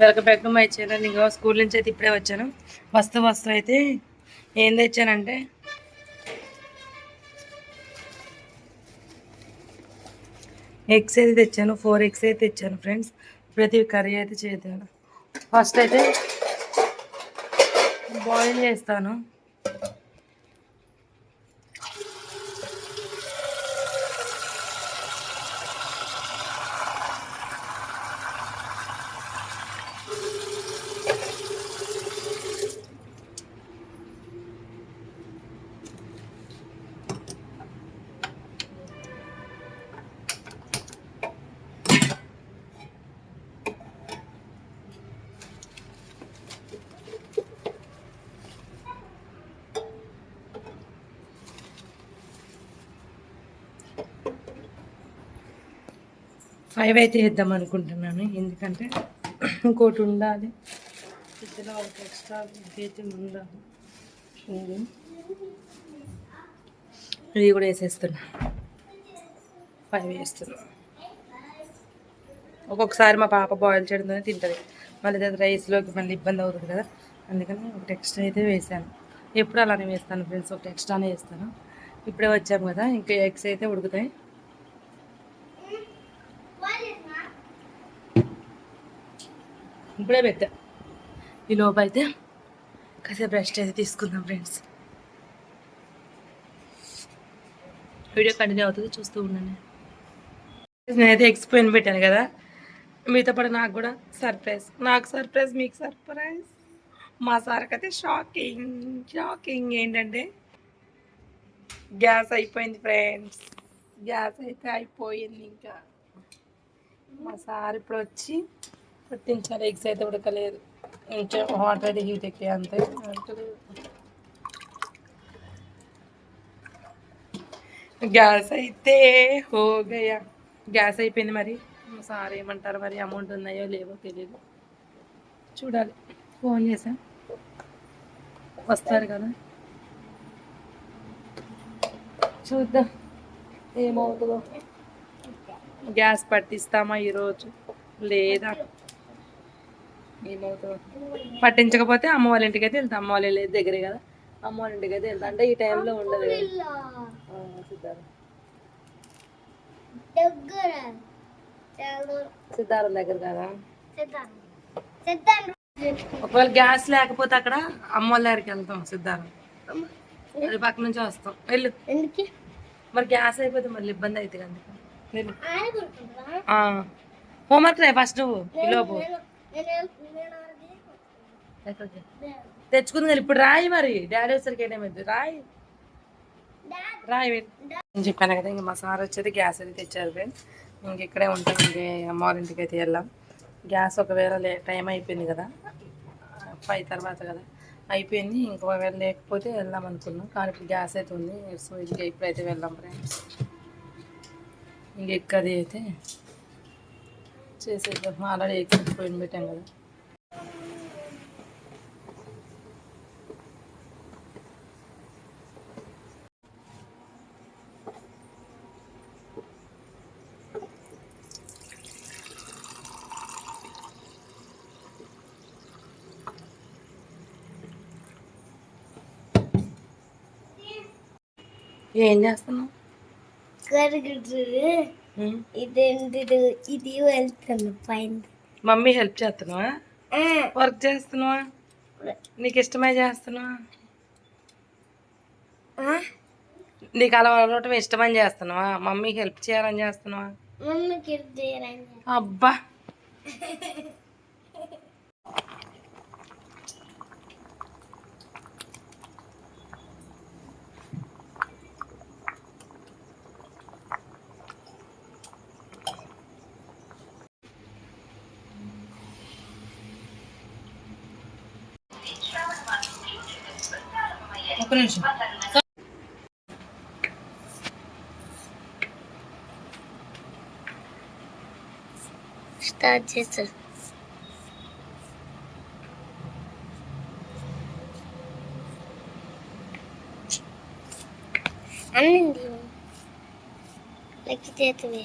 Welcome back to my channel ఇంకా school నుంచి అయితే ఇప్పుడే వచ్చాను. వస్తూ వస్తూ అయితే ఏం తెచ్చానంటే ఎగ్స్ అయితే తెచ్చాను. ఫోర్ ఎగ్స్ అయితే తెచ్చాను ఫ్రెండ్స్. ప్రతి కర్రీ అయితే చేద్దాను ఫస్ట్ అయితే బాయిల్ చేస్తాను. ఫైవ్ అయితే వేద్దాం అనుకుంటున్నాను. ఎందుకంటే ఇంకోటి ఉండాలి. ఇద్దరు ఒక ఎక్స్ట్రా అయితే ఉండాలి. ఇది కూడా వేసేస్తున్నా. ఫైవ్ వేస్తున్నా. ఒక్కొక్కసారి మా పాప బాయిల్ చేయడంతోనే తింటుంది. మళ్ళీ రైస్లోకి మళ్ళీ ఇబ్బంది అవుతుంది కదా. అందుకని ఒకటి ఎక్స్ట్రా అయితే వేసాను. ఎప్పుడు అలానే వేస్తాను ఫ్రెండ్స్ ఒకటి ఎక్స్ట్రానే వేస్తాను. ఇప్పుడే వచ్చాము కదా. ఇంకా ఎగ్స్ అయితే ఉడుకుతాయి. ఇప్పుడే పెట్టా. ఈ లోపు అయితే కాసేపు రెస్ట్ అయితే తీసుకుందాం ఫ్రెండ్స్ వీడియో కంటిన్యూ అవుతుంది చూస్తూ ఉండండి. నేనైతే ఎక్స్ప్లెయిన్ పెట్టాను కదా మీతో పాటు నాకు కూడా సర్ప్రైజ్ నాకు సర్ప్రైజ్ మీకు సర్ప్రైజ్ మా సార్కి అయితే షాకింగ్ షాకింగ్ ఏంటంటే గ్యాస్ అయిపోయింది ఫ్రెండ్స్ గ్యాస్ అయితే అయిపోయింది ఇంకా. మా సార్ ఇప్పుడు వచ్చి పట్టించాలి ఎగ్స్ అయితే ఉడకలేదు. కొంచెం వాటర్ అయితే హీట్ ఎక్కే అంతే. గ్యాస్ అయితే హో గయా. గ్యాస్ అయిపోయింది మరి. సార్ ఏమంటారు మరి అమౌంట్ ఉన్నాయో లేవో తెలియదు చూడాలి. ఫోన్ చేసా వస్తారు కదా. చూద్దాం. ఏమవుతుందో. గ్యాస్ పట్టిస్తామా ఈరోజు? లేదా? ఏమవుతుందో పట్టించకపోతే అమ్మ వాళ్ళ ఇంటికి అయితే వెళ్తాం. అమ్మ వాళ్ళ దగ్గరే కదా. అమ్మ వాళ్ళ ఇంటికి అయితే వెళ్తాం. అంటే ఈ టైంలో ఉండదు సిద్ధార్థ దగ్గర. కదా? ఒకవేళ గ్యాస్ లేకపోతే అక్కడ అమ్మ వాళ్ళ దగ్గరికి వెళ్తాం సిద్ధార్థం అది పక్క నుంచి వస్తాం. వెళ్ళు. మరి గ్యాస్ అయిపోతే మళ్ళీ ఇబ్బంది అవుతుంది అందుకు. వెళ్ళు. ఆడుకుంటున్నా హోంవర్క్ రే ఫస్ట్ నువ్వు. లోపు. అది? తెచ్చుకుంది ఇప్పుడు రాయి మరి. డాడీ వచ్చరికి ఏమేమి రాయి. రాయి. నేను చెప్పాను కదా ఇంక మా సార్ వచ్చేది గ్యాస్ అయితే తెచ్చారు ఫ్రెండ్స్ ఇంక ఇక్కడే ఉంటాం. ఇంకే అమ్మ వాళ్ళ ఇంటికి అయితే వెళ్ళాం. గ్యాస్ ఒకవేళ లే టైం అయిపోయింది కదా. ఫైవ్ తర్వాత కదా. అయిపోయింది. ఇంకొకవేళ లేకపోతే వెళ్దాం అనుకున్నాం. కానీ ఇప్పుడు గ్యాస్ అయితే ఉంది. సో ఇంక ఇప్పుడైతే వెళ్దాం ఫ్రెండ్స్. ఇంక ఎక్కది అయితే చేసేద్దాం. ఆల్రెడీ ఎక్కి పోయిన పెట్టాం కదా. ఏం చేస్తున్నావు? కరుగుతుంది ఇదేంటి ఇది వెళ్తుంది పైన మమ్మీ హెల్ప్ చేస్తున్నావా? వర్క్ చేస్తున్నావా? నీకు ఇష్టమై చేస్తున్నావా? నీకు అలా అలవటం ఇష్టమని చేస్తున్నావా? మమ్మీకి హెల్ప్ చేయాలని చేస్తున్నావా? అబ్బా! ఒక నిమిషం. స్టార్ట్ చేస్తారు అన్నింది. లెక్క చేతివి.